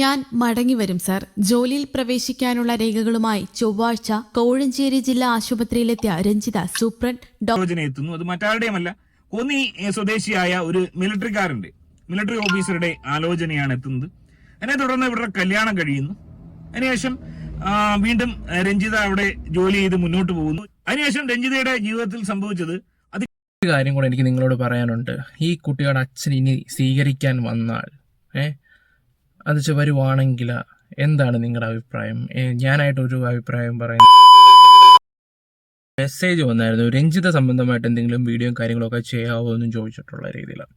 ഞാൻ മടങ്ങി വരും സർ. ജോലിയിൽ പ്രവേശിക്കാനുള്ള രേഖകളുമായി ചൊവ്വാഴ്ച കോഴഞ്ചേരി ജില്ലാ ആശുപത്രിയിലെത്തിയ രഞ്ജിത സൂപ്രണ്ട് ഡോ ആലോചന എത്തുന്നു. അത് മറ്റാരുടെയുമല്ല കോന്നി സ്വദേശിയായ ഒരു മിലിറ്ററിക്കാരന്റെ മിലിറ്ററി ഓഫീസറുടെ ആലോചനയാണ് എത്തുന്നത്. അതിനെ തുടർന്ന് ഇവരുടെ കല്യാണം കഴിയുന്നു. അതിനുശേഷം വീണ്ടും രഞ്ജിത അവിടെ ജോലി ചെയ്ത് മുന്നോട്ട് പോകുന്നു. അതിനുശേഷം രഞ്ജിതയുടെ ജീവിതത്തിൽ സംഭവിച്ചത് അത് കാര്യം കൂടെ എനിക്ക് നിങ്ങളോട് പറയാനുണ്ട്. ഈ കുട്ടിയുടെ അച്ഛൻ ഇനി സ്വീകരിക്കാൻ വന്നാൽ ഏ അത് വരുവാണെങ്കിൽ എന്താണ് നിങ്ങളുടെ അഭിപ്രായം? ഞാനായിട്ടൊരു അഭിപ്രായം പറയുന്നത് മെസ്സേജ് വന്നായിരുന്നു. രഞ്ജിത സംബന്ധമായിട്ട് എന്തെങ്കിലും വീഡിയോയും കാര്യങ്ങളൊക്കെ ചെയ്യാവോ എന്നും ചോദിച്ചിട്ടുള്ള രീതിയിലാണ്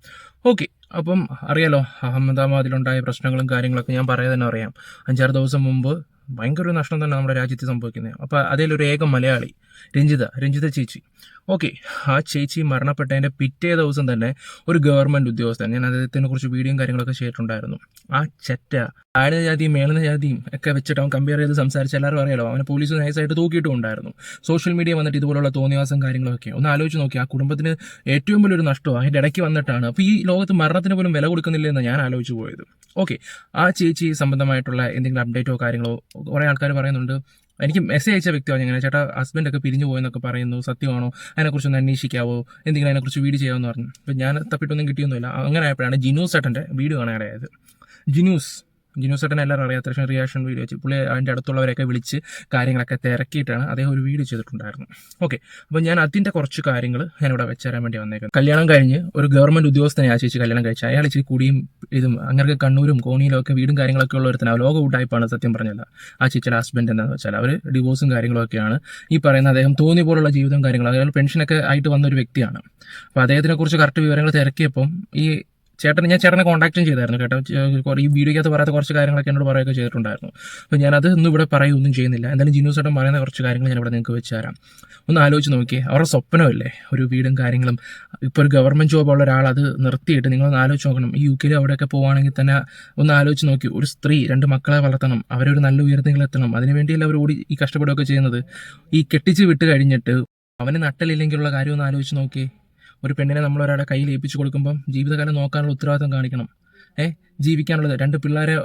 ഓക്കെ അപ്പം അറിയാലോ അഹമ്മദാബാദിലുണ്ടായ പ്രശ്നങ്ങളും കാര്യങ്ങളൊക്കെ ഞാൻ പറയാൻ തന്നെ അറിയാം അഞ്ചാറ് ദിവസം മുമ്പ് ഭയങ്കര ഒരു നഷ്ടം തന്നെ നമ്മുടെ രാജ്യത്ത് സംഭവിക്കുന്നത് അപ്പോൾ അതിലൊരു ഏക മലയാളി രഞ്ജിത രഞ്ജിത ചേച്ചി. ഓക്കെ ആ ചേച്ചി മരണപ്പെട്ടതിന്റെ പിറ്റേ ദിവസം തന്നെ ഒരു ഗവൺമെന്റ് ഉദ്യോഗസ്ഥൻ ഞാൻ അദ്ദേഹത്തിനെ കുറിച്ച് വീഡിയോയും കാര്യങ്ങളൊക്കെ ചെയ്തിട്ടുണ്ടായിരുന്നു. ആ ചെറ്റ താഴ്ന്ന ജാതിയും മേളുന്ന ജാതിയും ഒക്കെ വെച്ചിട്ട് അവൻ കമ്പയർ ചെയ്ത് സംസാരിച്ച് എല്ലാവരും അറിയാലോ അവനെ പോലീസ് നൈസായിട്ട് തൂക്കിയിട്ടും ഉണ്ടായിരുന്നു സോഷ്യൽ മീഡിയ വന്നിട്ട് ഇതുപോലുള്ള തോന്നിവാസം കാര്യങ്ങളൊക്കെ. ഒന്ന് ആലോചിച്ച് നോക്കി ആ കുടുംബത്തിന് ഏറ്റവും വലിയൊരു നഷ്ടമോ അതിന്റെ ഇടയ്ക്ക് വന്നിട്ടാണ്. അപ്പോൾ ഈ ലോകത്ത് മരണത്തിന് പോലും വില കൊടുക്കുന്നില്ല എന്ന് ഞാൻ ആലോചിച്ച് പോയത്. ഓക്കെ ആ ചേച്ചി സംബന്ധമായിട്ടുള്ള എന്തെങ്കിലും അപ്ഡേറ്റോ കാര്യങ്ങളോ കുറേ ആൾക്കാർ പറയുന്നുണ്ട്. എനിക്ക് മെസ്സേജ് അയച്ച വ്യക്തിയാണ് ഇങ്ങനെ ചേട്ടാ ഹസ്ബൻഡ് ഒക്കെ പിരിഞ്ഞു പോയെന്നൊക്കെ പറയുന്നു സത്യമാണോ? അതിനെക്കുറിച്ച് ഒന്ന് അന്വേഷിക്കാവോ? എന്തെങ്കിലും അതിനെക്കുറിച്ച് വീഡിയോ ചെയ്യാമെന്ന് പറഞ്ഞു. അപ്പം ഞാൻ തപ്പിട്ടൊന്നും കിട്ടിയൊന്നുമില്ല. അങ്ങനെ ആയപ്പോഴാണ് ജിനൂസ് ചേട്ടന്റെ വീഡിയോ കാണാനായത് ജിനൂസ് ജിനൂസ് ചേട്ടൻ എല്ലാവരും അറിയാം അത്യാവശ്യം റിയാക്ഷൻ വീഡിയോ വെച്ച് പുള്ളി അതിന്റെ അടുത്തുള്ളവരെയൊക്കെ വിളിച്ച് കാര്യങ്ങളൊക്കെ തിരക്കിയിട്ടാണ് അദ്ദേഹം ഒരു വീഡിയോ ചെയ്തിട്ടുണ്ടായിരുന്നു ഓക്കെ അപ്പോൾ ഞാൻ അതിന്റെ കുറച്ച് കാര്യങ്ങൾ ഞാൻ ഞാനിവിടെ വെച്ചുതരാൻ വേണ്ടി വന്നേക്കും കല്യാണം കഴിഞ്ഞ് ഒരു ഗവൺമെന്റ് ഉദ്യോഗസ്ഥനെ ആ കല്യാണം കഴിച്ച അയാൾ ഇച്ചിരി കുടിയും ഇതും അങ്ങനെ കണ്ണൂരും കോണിയിലും ഒക്കെ വീടും കാര്യങ്ങളൊക്കെ ഉള്ള ഒരുത്തനാണ് ലോക ഉടായ്പാണ് സത്യം പറഞ്ഞല്ല ആ ചേച്ചിയുടെ ഹസ്ബൻഡ് എന്താണെന്ന് വെച്ചാൽ അവർ ഡിവോഴ്സും കാര്യങ്ങളൊക്കെയാണ് ഈ പറയുന്ന അദ്ദേഹം തോന്നിയ പോലുള്ള ജീവിതം കാര്യങ്ങളും അയാൾ പെൻഷനൊക്കെ ആയിട്ട് വന്ന ഒരു വ്യക്തിയാണ്. അപ്പോൾ അദ്ദേഹത്തിനെ കുറിച്ച് കറക്റ്റ് വിവരങ്ങൾ തിരക്കിയപ്പം ഈ ചേട്ടൻ ഞാൻ ചേട്ടനെ കോൺടാക്റ്റും ചെയ്തായിരുന്നു കേട്ടോ. ഈ വീഡിയോക്കകത്ത് പറയാത്ത കുറച്ച് കാര്യങ്ങളൊക്കെ എന്നോട് പറയുകയൊക്കെ ചെയ്തിട്ടുണ്ടായിരുന്നു. അപ്പോൾ ഞാനത് ഇന്നും ഇവിടെ പറയുകയൊന്നും ചെയ്യുന്നില്ല. എന്തായാലും ജിനു ചേട്ടൻ പറയുന്ന കുറച്ച് കാര്യങ്ങൾ ഞാൻ ഇവിടെ നിങ്ങൾക്ക് വെച്ച് തരാം. ഒന്ന് ആലോചിച്ച് നോക്കിയേ. അവരുടെ സ്വപ്നമല്ലേ? ഒരു വീടും കാര്യങ്ങളും. ഇപ്പോൾ ഒരു ഗവൺമെന്റ് ജോബ് ഉള്ള ഒരാൾ അത് നിർത്തിയിട്ട് നിങ്ങളൊന്ന് ആലോചിച്ച് നോക്കണം. ഈ യു കെയിൽ അവിടെയൊക്കെ പോവുകയാണെങ്കിൽ തന്നെ ഒന്ന് ആലോചിച്ച് നോക്കി. ഒരു സ്ത്രീ രണ്ട് മക്കളെ വളർത്തണം. അവരൊരു നല്ല ഉയർന്നതിലെത്തണം അതിനു വേണ്ടിയല്ല അവർ ഓടി ഈ കഷ്ടപ്പെടുകയൊക്കെ ചെയ്യുന്നത്. ഈ കെട്ടിച്ച് വിട്ട് കഴിഞ്ഞിട്ട് അവന് നട്ടലില്ലെങ്കിലുള്ള കാര്യം ഒന്ന് ആലോചിച്ച് നോക്കിയേ. ഒരു പെണ്ണിനെ നമ്മൾ ഒരാളെ കയ്യിൽ ഏൽപ്പിച്ച് കൊടുക്കുമ്പം ജീവിതകാലം നോക്കാനുള്ള ഉത്തരവാദിത്തം കാണിക്കണം. ഏ? ജീവിക്കാനുള്ളത്. രണ്ട് പിള്ളേരെ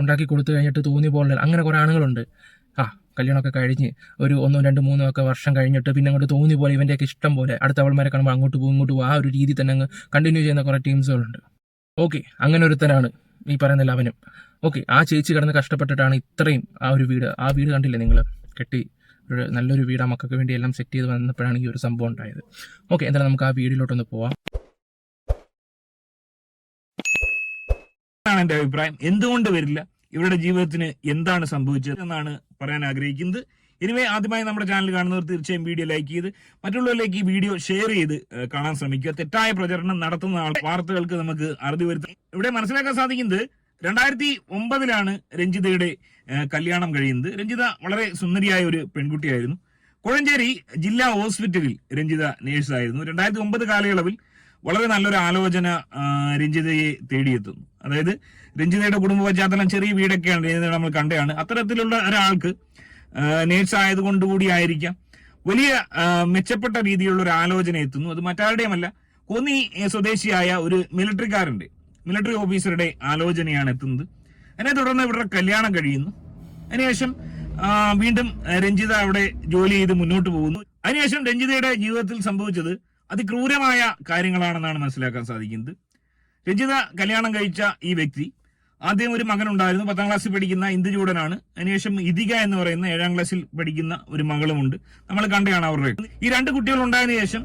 ഉണ്ടാക്കി കൊടുത്തു കഴിഞ്ഞിട്ട് തോന്നി പോലെ അങ്ങനെ കുറേ ആണുങ്ങളുണ്ട്. ആ കല്യാണമൊക്കെ കഴിഞ്ഞ് ഒരു ഒന്നോ രണ്ടോ മൂന്നോ ഒക്കെ വർഷം കഴിഞ്ഞിട്ട് പിന്നെ അങ്ങോട്ട് തോന്നി പോലെ ഇവന്റെയൊക്കെ ഇഷ്ടം പോലെ അടുത്ത അവൾമാരെ കാണുമ്പോൾ അങ്ങോട്ട് പോകും ഇങ്ങോട്ട് പോകും. ആ ഒരു രീതി തന്നെ അങ്ങ് കണ്ടിന്യൂ ചെയ്യുന്ന കുറേ ടീംസുകളുണ്ട് ഓക്കെ അങ്ങനെ ഒരുത്തനാണ് ഈ പറയുന്നില്ല അവനും ഓക്കെ ആ ചേച്ചി കിടന്ന് കഷ്ടപ്പെട്ടിട്ടാണ് ഇത്രയും ആ ഒരു വീട്. ആ വീട് കണ്ടില്ലേ നിങ്ങൾ കെട്ടി ഒരു നല്ലൊരു വീട് ആ മക്കൾക്ക് വേണ്ടി എല്ലാം സെറ്റ് ചെയ്ത് വന്നപ്പോഴാണ് ഈ ഒരു സംഭവം ഉണ്ടായത്. ഓക്കെ എന്തായാലും നമുക്ക് ആ വീഡിയോയിലോട്ടൊന്ന് പോവാം. എന്റെ അഭിപ്രായം. എന്തുകൊണ്ട് വരില്ല? ഇവരുടെ ജീവിതത്തിന് എന്താണ് സംഭവിച്ചത് എന്നാണ് പറയാൻ ആഗ്രഹിക്കുന്നത്. എനിവേ ആദ്യമായി നമ്മുടെ ചാനൽ കാണുന്നവർ തീർച്ചയായും വീഡിയോ ലൈക്ക് ചെയ്ത് മറ്റുള്ളവരിലേക്ക് ഈ വീഡിയോ ഷെയർ ചെയ്ത് കാണാൻ ശ്രമിക്കുക. തെറ്റായ പ്രചരണം നടത്തുന്ന ആൾ വാർത്തകൾക്ക് നമുക്ക് അറുതി വരുത്താം. ഇവിടെ മനസ്സിലാക്കാൻ സാധിക്കുന്നത് രണ്ടായിരത്തി ഒമ്പതിലാണ് രഞ്ജിതയുടെ കല്യാണം കഴിയുന്നത്. രഞ്ജിത വളരെ സുന്ദരിയായ ഒരു പെൺകുട്ടിയായിരുന്നു. കോഴഞ്ചേരി ജില്ലാ ഹോസ്പിറ്റലിൽ രഞ്ജിത നേഴ്സായിരുന്നു. രണ്ടായിരത്തി ഒമ്പത് കാലയളവിൽ വളരെ നല്ലൊരു ആലോചന രഞ്ജിതയെ തേടിയെത്തുന്നു. അതായത് രഞ്ജിതയുടെ കുടുംബ പശ്ചാത്തലം ചെറിയ വീടൊക്കെയാണ് രഞ്ജിത നമ്മൾ കണ്ടതാണ്. അത്തരത്തിലുള്ള ഒരാൾക്ക് നേഴ്സ് ആയതുകൊണ്ട് കൂടി ആയിരിക്കാം. വലിയ മെച്ചപ്പെട്ട രീതിയിലുള്ള ഒരു ആലോചന എത്തുന്നു. അത് മറ്റാരുടെയുമല്ല കോന്നി സ്വദേശിയായ ഒരു മിലിറ്ററിക്കാരുണ്ട് മിലിറ്ററി ഓഫീസറുടെ ആലോചനയാണ് എത്തുന്നത്. അതിനെ തുടർന്ന് ഇവരുടെ കല്യാണം കഴിയുന്നു. അതിനുശേഷം വീണ്ടും രഞ്ജിത അവിടെ ജോലി ചെയ്ത് മുന്നോട്ട് പോകുന്നു. അതിനുശേഷം രഞ്ജിതയുടെ ജീവിതത്തിൽ സംഭവിച്ചത് അതിക്രൂരമായ കാര്യങ്ങളാണെന്നാണ് മനസ്സിലാക്കാൻ സാധിക്കുന്നത്. രഞ്ജിത കല്യാണം കഴിച്ച ഈ വ്യക്തി ആദ്യം ഒരു മകൻ ഉണ്ടായിരുന്നു പത്താം ക്ലാസ്സിൽ പഠിക്കുന്ന ഇന്ദുചൂടനാണ് അതിനുശേഷം ഇതിക എന്ന് പറയുന്ന ഏഴാം ക്ലാസ്സിൽ പഠിക്കുന്ന ഒരു മകളുമുണ്ട്. നമ്മൾ കണ്ടെയാണ് അവരുടെ ഈ രണ്ട് കുട്ടികൾ ഉണ്ടായതിനു ശേഷം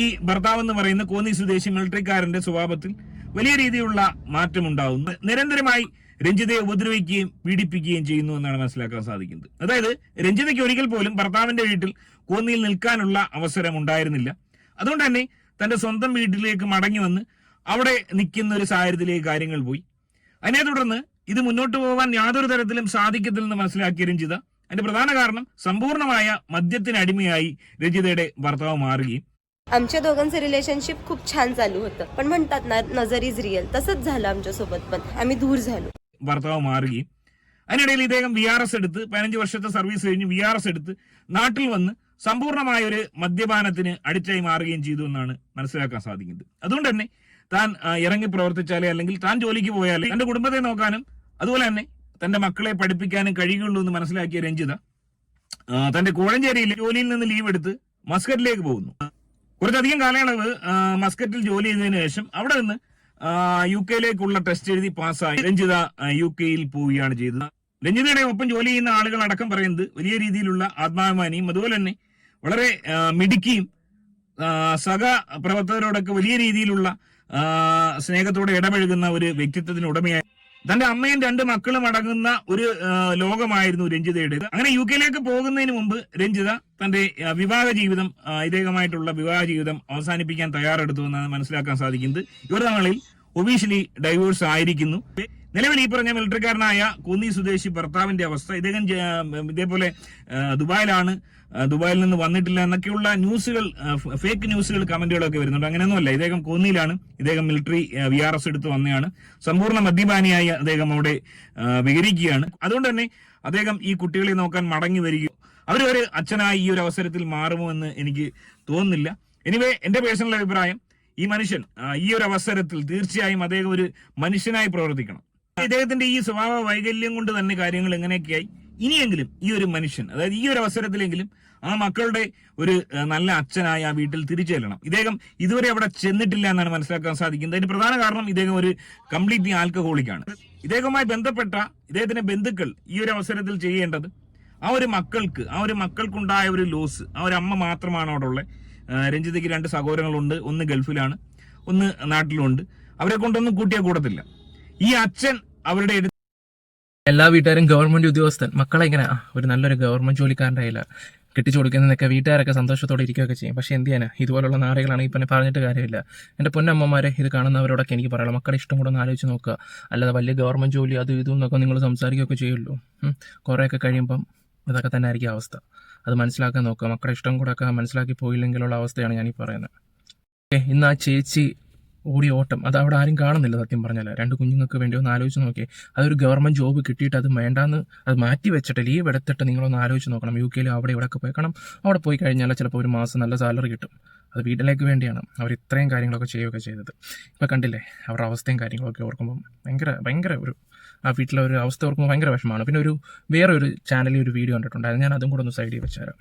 ഈ ഭർത്താവ് എന്ന് പറയുന്ന കോന്നി സ്വദേശി മിലിറ്ററിക്കാരന്റെ സ്വഭാവത്തിൽ വലിയ രീതിയിലുള്ള മാറ്റം ഉണ്ടാകുന്നു നിരന്തരമായി രഞ്ജിതയെ ഉപദ്രവിക്കുകയും പീഡിപ്പിക്കുകയും ചെയ്യുന്നു എന്നാണ് മനസ്സിലാക്കാൻ സാധിക്കുന്നത്. അതായത് രഞ്ജിതയ്ക്ക് ഒരിക്കൽ പോലും ഭർത്താവിന്റെ വീട്ടിൽ കോന്നിയിൽ നിൽക്കാനുള്ള അവസരം ഉണ്ടായിരുന്നില്ല. അതുകൊണ്ട് തന്നെ തന്റെ സ്വന്തം വീട്ടിലേക്ക് മടങ്ങി വന്ന് അവിടെ നിൽക്കുന്ന ഒരു സാഹചര്യത്തിലേക്ക് കാര്യങ്ങൾ പോയി. അതിനെ തുടർന്ന് ഇത് മുന്നോട്ട് പോകാൻ യാതൊരു തരത്തിലും സാധിക്കത്തില്ലെന്ന് മനസ്സിലാക്കിയ രഞ്ജിത അതിന്റെ പ്രധാന കാരണം സമ്പൂർണമായ മദ്യത്തിന് അടിമയായി രഞ്ജിതയുടെ ഭർത്താവ് മാറുകയും आमच्या दोघांचं रिलेशनशिप खूप छान चालू होतं पण म्हणतात ना नजर इज रिअल तसंच झालं आमच्यासोबत पण आम्ही दूर झालो ഭർത്താവ് മാറുകയും അതിനിടയിൽ ഇദ്ദേഹം വി ആർ എസ് എടുത്ത് പതിനഞ്ച് വർഷത്തെ സർവീസ് കഴിഞ്ഞ് വി ആർ എസ് എടുത്ത് നാട്ടിൽ വന്ന് സമ്പൂർണമായ ഒരു മദ്യപാനത്തിന് അടിച്ചായി മാറുകയും ചെയ്തു എന്നാണ് മനസ്സിലാക്കാൻ സാധിക്കുന്നത് അതുകൊണ്ട് തന്നെ താൻ ആ, ഇറങ്ങി പ്രവർത്തിച്ചാലേ അല്ലെങ്കിൽ താൻ ജോലിക്ക് പോയാലേ തന്റെ കുടുംബത്തെ നോക്കാനും അതുപോലെ തന്നെ തന്റെ മക്കളെ പഠിപ്പിക്കാനും കഴിയുള്ളൂ എന്ന് മനസ്സിലാക്കിയ രഞ്ജിത ആ, തന്റെ കോഴഞ്ചേരിയിൽ ജോലിയിൽ നിന്ന് ലീവ് എടുത്ത് മസ്കറ്റിലേക്ക് പോകുന്നു കുറച്ചധികം കാലയളവ് മസ്കറ്റിൽ ജോലി ചെയ്തതിനു ശേഷം അവിടെ നിന്ന് യു കെയിലേക്കുള്ള ടെസ്റ്റ് എഴുതി പാസ്സായി. രഞ്ജിത യു കെയിൽ പോവുകയാണ് ചെയ്തത്. രഞ്ജിതയുടെ ഒപ്പം ജോലി ചെയ്യുന്ന ആളുകൾ അടക്കം പറയുന്നത് വലിയ രീതിയിലുള്ള ആത്മാഭിമാനിയും അതുപോലെ തന്നെ വളരെ മിടുക്കിയും സഹ പ്രവർത്തകരോടൊക്കെ വലിയ രീതിയിലുള്ള സ്നേഹത്തോടെ ഇടപഴകുന്ന ഒരു വ്യക്തിത്വത്തിന് ഉടമയായി. തന്റെ അമ്മയും രണ്ട് മക്കളും അടങ്ങുന്ന ഒരു ലോകമായിരുന്നു രഞ്ജിതയുടേത്. അങ്ങനെ യു കെയിലേക്ക് പോകുന്നതിന് മുമ്പ് രഞ്ജിത തന്റെ വിവാഹ ജീവിതം ഇദ്ദേഹമായിട്ടുള്ള വിവാഹ ജീവിതം അവസാനിപ്പിക്കാൻ തയ്യാറെടുത്തു എന്നാണ് മനസ്സിലാക്കാൻ സാധിക്കുന്നത്. ഇവർ തങ്ങളിൽ ഒഫീഷ്യലി ഡൈവോഴ്സ് ആയിരിക്കുന്നു. നിലവിൽ ഈ പറഞ്ഞ മിലിറ്ററിക്കാരനായ കുന്നി സ്വദേശി ഭർത്താവിന്റെ അവസ്ഥ. ഇദ്ദേഹം ഇതേപോലെ ദുബായിലാണ്. ദുബായിൽ നിന്ന് വന്നിട്ടില്ല എന്നൊക്കെയുള്ള ന്യൂസുകൾ ഫേക്ക് ന്യൂസുകൾ കമന്റുകളൊക്കെ വരുന്നുണ്ട്. അങ്ങനെയൊന്നുമല്ല. ഇദ്ദേഹം കോന്നിയിലാണ്. ഇദ്ദേഹം മിലിറ്ററി വി ആർ എസ് എടുത്ത് വന്നതാണ് സമ്പൂർണ മദ്യപാനിയായി അദ്ദേഹം അവിടെ വിഹരിക്കുകയാണ്. അതുകൊണ്ട് തന്നെ അദ്ദേഹം ഈ കുട്ടികളെ നോക്കാൻ മടങ്ങി വരികയോ അവരൊരു അച്ഛനായി ഈ ഒരു അവസരത്തിൽ മാറുമോ എന്ന് എനിക്ക് തോന്നുന്നില്ല. എനിവേ എന്റെ പേഴ്സണൽ അഭിപ്രായം ഈ മനുഷ്യൻ ഈ ഒരു അവസരത്തിൽ തീർച്ചയായും അദ്ദേഹം ഒരു മനുഷ്യനായി പ്രവർത്തിക്കണം. ഇദ്ദേഹത്തിന്റെ ഈ സ്വഭാവ വൈകല്യം കൊണ്ട് തന്നെ കാര്യങ്ങൾ എങ്ങനെയൊക്കെയായി? ഇനിയെങ്കിലും ഈ ഒരു മനുഷ്യൻ അതായത് ഈ ഒരു അവസരത്തിലെങ്കിലും ആ മക്കളുടെ ഒരു നല്ല അച്ഛനായി ആ വീട്ടിൽ തിരിച്ചു ചെല്ലണം ഇദ്ദേഹം ഇതുവരെ അവിടെ ചെന്നിട്ടില്ല എന്നാണ് മനസ്സിലാക്കാൻ സാധിക്കുന്നത്. അതിന് പ്രധാന കാരണം ഇദ്ദേഹം ഒരു കംപ്ലീറ്റ്ലി ആൽക്കഹോളിക് ആണ്. ഇദ്ദേഹവുമായി ബന്ധപ്പെട്ട ഇദ്ദേഹത്തിന്റെ ബന്ധുക്കൾ ഈ ഒരു അവസരത്തിൽ ചെയ്യേണ്ടത് ആ ഒരു മക്കൾക്ക് ആ ഒരു മക്കൾക്കുണ്ടായ ഒരു ലോസ് ആ ഒരു അമ്മ മാത്രമാണ് അവിടെ ഉള്ളത് രഞ്ജിതയ്ക്ക് രണ്ട് സഹോദരങ്ങളുണ്ട്. ഒന്ന് ഗൾഫിലാണ് ഒന്ന് നാട്ടിലുണ്ട്. അവരെ കൊണ്ടൊന്നും കൂട്ടിയാൽ കൂടത്തില്ല. ഈ അച്ഛൻ അവരുടെ എല്ലാ വീട്ടുകാരും ഗവൺമെന്റ് ഉദ്യോഗസ്ഥൻ. മക്കളെ ഇങ്ങനെ ഒരു നല്ലൊരു ഗവൺമെന്റ് ജോലിക്കാരന്റെ കെട്ടിച്ചു കൊടുക്കുന്നതൊക്കെ വീട്ടുകാരൊക്കെ സന്തോഷത്തോടെ ഇരിക്കുകയൊക്കെ ചെയ്യും. പക്ഷേ എന്ത് ചെയ്യാനാ? ഇതുപോലുള്ള നാടുകളാണെങ്കിൽ പിന്നെ പറഞ്ഞിട്ട് കാര്യമില്ല. എന്റെ പൊന്നമ്മമാരെ ഇത് കാണുന്നവരോടൊക്കെ എനിക്ക് പറയാം മക്കളെ ഇഷ്ടം കൂടെ ഒന്ന് ആലോചിച്ച് നോക്കുക. അല്ലാതെ വലിയ ഗവൺമെന്റ് ജോലി അത് ഇതും എന്നൊക്കെ നിങ്ങൾ സംസാരിക്കുകയൊക്കെ ചെയ്യുള്ളൂ. കുറേയൊക്കെ കഴിയുമ്പം ഇതൊക്കെ തന്നെ ആയിരിക്കും അവസ്ഥ. അത് മനസ്സിലാക്കാൻ നോക്കുക. മക്കളെ ഇഷ്ടം കൂടെ ഒക്കെ മനസ്സിലാക്കി പോയില്ലെങ്കിലുള്ള അവസ്ഥയാണ് ഞാൻ പറയുന്നത്. ഓക്കെ ഇന്ന് ആ ചേച്ചി ഓടി ഓട്ടം. അത് അവിടെ ആരും കാണുന്നില്ല സത്യം പറഞ്ഞാൽ രണ്ട് കുഞ്ഞുങ്ങൾക്ക് വേണ്ടി ഒന്ന് ആലോചിച്ച് നോക്കിയേ. അതൊരു ഗവൺമെന്റ് ജോബ് കിട്ടിയിട്ട് അത് വേണ്ടാന്ന് അത് മാറ്റി വെച്ചിട്ട് ലീവ് എടുത്തിട്ട് നിങ്ങളൊന്ന് ആലോചിച്ച് നോക്കണം. യു കെയിൽ അവിടെ ഇവിടെയൊക്കെ പോയി. കാരണം അവിടെ പോയി കഴിഞ്ഞാൽ ചിലപ്പോൾ ഒരു മാസം നല്ല സാലറി കിട്ടും. അത് വീട്ടിലേക്ക് വേണ്ടിയാണ് അവർ ഇത്രയും കാര്യങ്ങളൊക്കെ ചെയ്യുകയൊക്കെ ചെയ്തത്. ഇപ്പം കണ്ടില്ലേ അവരുടെ അവസ്ഥയും കാര്യങ്ങളൊക്കെ ഓർക്കുമ്പം ഭയങ്കര ഭയങ്കര ഒരു ആ വീട്ടിലെ ഒരു അവസ്ഥ ഓർക്കുമ്പോൾ ഭയങ്കര വിഷമമാണ്. പിന്നെ ഒരു വേറെ ഒരു ചാനലിൽ ഒരു വീഡിയോ കണ്ടിട്ടുണ്ടായിരുന്നു. ഞാൻ അതും കൂടെ ഒന്ന് സൈഡിൽ വെച്ചുതരാം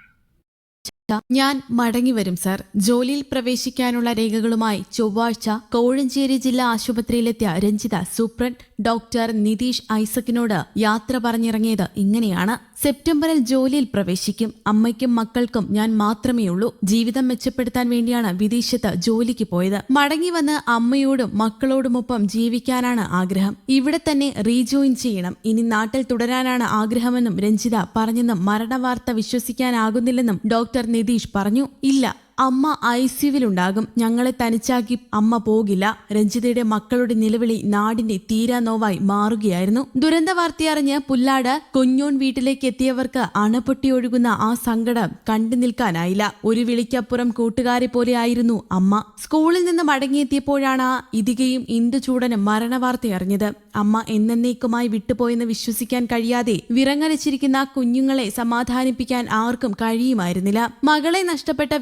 ഞാൻ മടങ്ങി വരും സർ. ജോലിയിൽ പ്രവേശിക്കാനുള്ള രേഖകളുമായി ചൊവ്വാഴ്ച കോഴഞ്ചേരി ജില്ലാ ആശുപത്രിയിലെത്തിയ രഞ്ജിത സൂപ്രണ്ട് ഡോക്ടർ നിതീഷ് ഐസക്കിനോട് യാത്ര പറഞ്ഞിറങ്ങിയത് ഇങ്ങനെയാണ്. സെപ്റ്റംബറിൽ ജോലിയിൽ പ്രവേശിക്കും. അമ്മയ്ക്കും മക്കൾക്കും ഞാൻ മാത്രമേ ഉള്ളൂ ജീവിതം മെച്ചപ്പെടുത്താൻ വേണ്ടിയാണ് വിദേശത്ത് ജോലിക്ക് പോയത്. മടങ്ങി വന്ന് അമ്മയോടും മക്കളോടുമൊപ്പം ജീവിക്കാനാണ് ആഗ്രഹം. ഇവിടെ തന്നെ റീജോയിൻ ചെയ്യണം. ഇനി നാട്ടിൽ തുടരാനാണ് ആഗ്രഹമെന്നും രഞ്ജിത പറഞ്ഞെന്നും മരണവാർത്ത വിശ്വസിക്കാനാകുന്നില്ലെന്നും ഡോക്ടർ നിതീഷ് പറഞ്ഞു. ഇല്ല. അമ്മ ഐ സിയുവിലുണ്ടാകും ഞങ്ങളെ തനിച്ചാക്കി അമ്മ പോകില്ല. രഞ്ജിതയുടെ മക്കളുടെ നിലവിളി നാടിന്റെ തീരാനോവായി മാറുകയായിരുന്നു. ദുരന്ത വാർത്തയറിഞ്ഞ് പുല്ലാട് കുഞ്ഞോൺ വീട്ടിലേക്ക് എത്തിയവർക്ക് അണപൊട്ടി ഒഴുകുന്ന ആ സങ്കടം കണ്ടു നിൽക്കാനായില്ല. ഒരു വിളിക്കപ്പുറം കൂട്ടുകാരെ പോലെയായിരുന്നു അമ്മ. സ്കൂളിൽ നിന്ന് മടങ്ങിയെത്തിയപ്പോഴാണ് ഇതികയും ഇന്ദുചൂടനും മരണവാർത്തയറിഞ്ഞത്. അമ്മ എന്നേക്കുമായി വിട്ടുപോയെന്ന് വിശ്വസിക്കാൻ കഴിയാതെ വിറങ്ങരച്ചിരിക്കുന്ന കുഞ്ഞുങ്ങളെ സമാധാനിപ്പിക്കാൻ ആർക്കും കഴിയുമായിരുന്നില്ല. മകളെ നഷ്ടപ്പെട്ട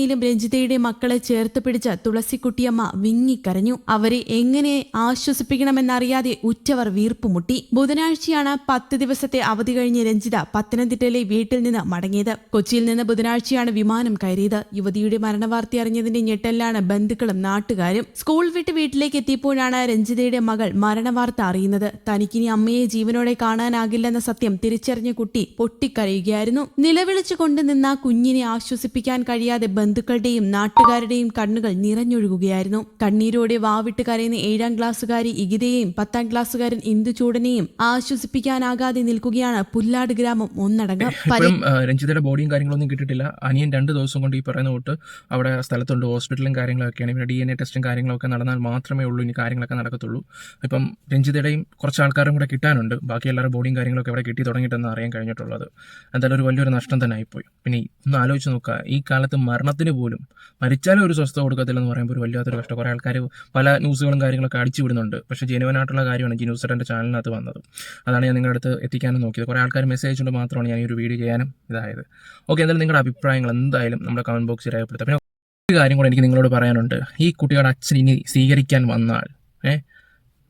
വേദനയിലും രഞ്ജിതയുടെ മക്കളെ ചേർത്ത് പിടിച്ച തുളസിക്കുട്ടിയമ്മ വിങ്ങിക്കരഞ്ഞു. അവരെ എങ്ങനെ ആശ്വസിപ്പിക്കണമെന്നറിയാതെ ഉറ്റവർ വീർപ്പുമുട്ടി. ബുധനാഴ്ചയാണ് പത്ത് ദിവസത്തെ അവധി കഴിഞ്ഞ് രഞ്ജിത പത്തനംതിട്ടയിലെ വീട്ടിൽ നിന്ന് മടങ്ങിയത്. കൊച്ചിയിൽ നിന്ന് ബുധനാഴ്ചയാണ് വിമാനം കയറിയത്. യുവതിയുടെ മരണവാർത്ത അറിഞ്ഞതിന്റെ ഞെട്ടലിലാണ് ബന്ധുക്കളും നാട്ടുകാരും. സ്കൂൾ വിട്ട് വീട്ടിലേക്ക് എത്തിയപ്പോഴാണ് രഞ്ജിതയുടെ മകൾ മരണവാർത്ത അറിയുന്നത്. തനിക്കിനി അമ്മയെ ജീവനോടെ കാണാനാകില്ലെന്ന സത്യം തിരിച്ചറിഞ്ഞ കുട്ടി പൊട്ടിക്കരയുകയായിരുന്നു. നിലവിളിച്ചു കൊണ്ടുനിന്ന കുഞ്ഞിനെ ആശ്വസിപ്പിക്കാൻ കഴിയാതെ ബന്ധുക്കളുടെയും നാട്ടുകാരുടെയും കണ്ണുകൾ നിറഞ്ഞൊഴുകുകയായിരുന്നു. കണ്ണീരോടെ വാവിട്ട് കരയുന്ന ഏഴാം ക്ലാസ്സുകാരി ഇഗിതയെയും പത്താം ക്ലാസ്സുകാരൻ ഇന്ദുചൂടനെയും ആശ്വസിപ്പിക്കാനാകാതെ നിൽക്കുകയാണ് പുല്ലാട് ഗ്രാമം ഒന്നടങ്കം. രഞ്ജിതയുടെ ബോഡിയും കാര്യങ്ങളൊന്നും കിട്ടിയിട്ടില്ല. അനിയൻ രണ്ട് ദിവസം കൊണ്ട് ഈ പറയുന്ന തൊട്ട് അവിടെ സ്ഥലത്തുണ്ട്. ഹോസ്പിറ്റലും കാര്യങ്ങളൊക്കെയാണ്. ഇവിടെ ഡി എൻ എ ടെസ്റ്റും കാര്യങ്ങളൊക്കെ നടന്നാൽ മാത്രമേ ഉള്ളൂ. ഇനി കാര്യങ്ങളൊക്കെ നടക്കത്തുള്ളൂ. ഇപ്പം രഞ്ജിതയുടെയും കുറച്ച് ആൾക്കാരും കൂടെ കിട്ടാനുണ്ട്. ബാക്കി എല്ലാവരുടെ ബോഡിയും കാര്യങ്ങളൊക്കെ ഇവിടെ കിട്ടി തുടങ്ങിയിട്ടെന്ന് അറിയാൻ കഴിഞ്ഞിട്ടുള്ളത്. എന്തായാലും ഒരു വലിയൊരു നഷ്ടം തന്നെ ആയിപ്പോയി. പിന്നെ ഒന്ന് ആലോചിച്ച് നോക്കുക. ഈ കാലത്ത് മരണത്തിന് പോലും മരിച്ചാലും ഒരു സ്വസ്ഥത കൊടുക്കത്തില്ലെന്ന് പറയുമ്പോൾ ഒരു വല്ലാത്തൊരു കഷ്ടം. കുറേ ആൾക്കാർ പല ന്യൂസുകളും കാര്യങ്ങളൊക്കെ അടിച്ചു വിടുന്നുണ്ട്. പക്ഷേ ജെനുവനായിട്ടുള്ള കാര്യമാണ് ജി ന്യൂസ് എന്റെ ചാനലിനകത്ത് വന്നത്. അതാണ് ഞാൻ നിങ്ങളുടെ അടുത്ത് എത്തിക്കാനും നോക്കിയത്. കുറേ ആൾക്കാർ മെസ്സേജ് കൊണ്ട് മാത്രമാണ് ഞാൻ ഈ ഒരു വീഡിയോ ചെയ്യാനും ഇതായത്. ഓക്കെ എന്തായാലും നിങ്ങളുടെ അഭിപ്രായങ്ങൾ എന്തായാലും നമ്മുടെ കമന്റ് ബോക്സിൽ രേഖപ്പെടുത്താം. പിന്നെ ഒരു കാര്യം കൂടെ എനിക്ക് നിങ്ങളോട് പറയാനുണ്ട്. ഈ കുട്ടിയുടെ അച്ഛൻ ഇനി സ്വീകരിക്കാൻ വന്നാൽ ഏ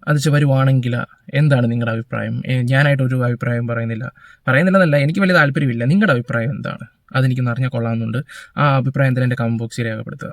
അത് വരുവാണെങ്കിൽ എന്താണ് നിങ്ങളുടെ അഭിപ്രായം? ഞാനായിട്ടൊരു അഭിപ്രായം പറയുന്നില്ല. പറയുന്നില്ലെന്നല്ല എനിക്ക് വലിയ താല്പര്യമില്ല. നിങ്ങളുടെ അഭിപ്രായം എന്താണ്? അതെനിക്കൊന്ന് അറിഞ്ഞാൽ കൊള്ളാമെന്നുണ്ട് ആ അഭിപ്രായം തന്നെ എന്റെ കമന്റ് ബോക്സിൽ രേഖപ്പെടുത്തുക.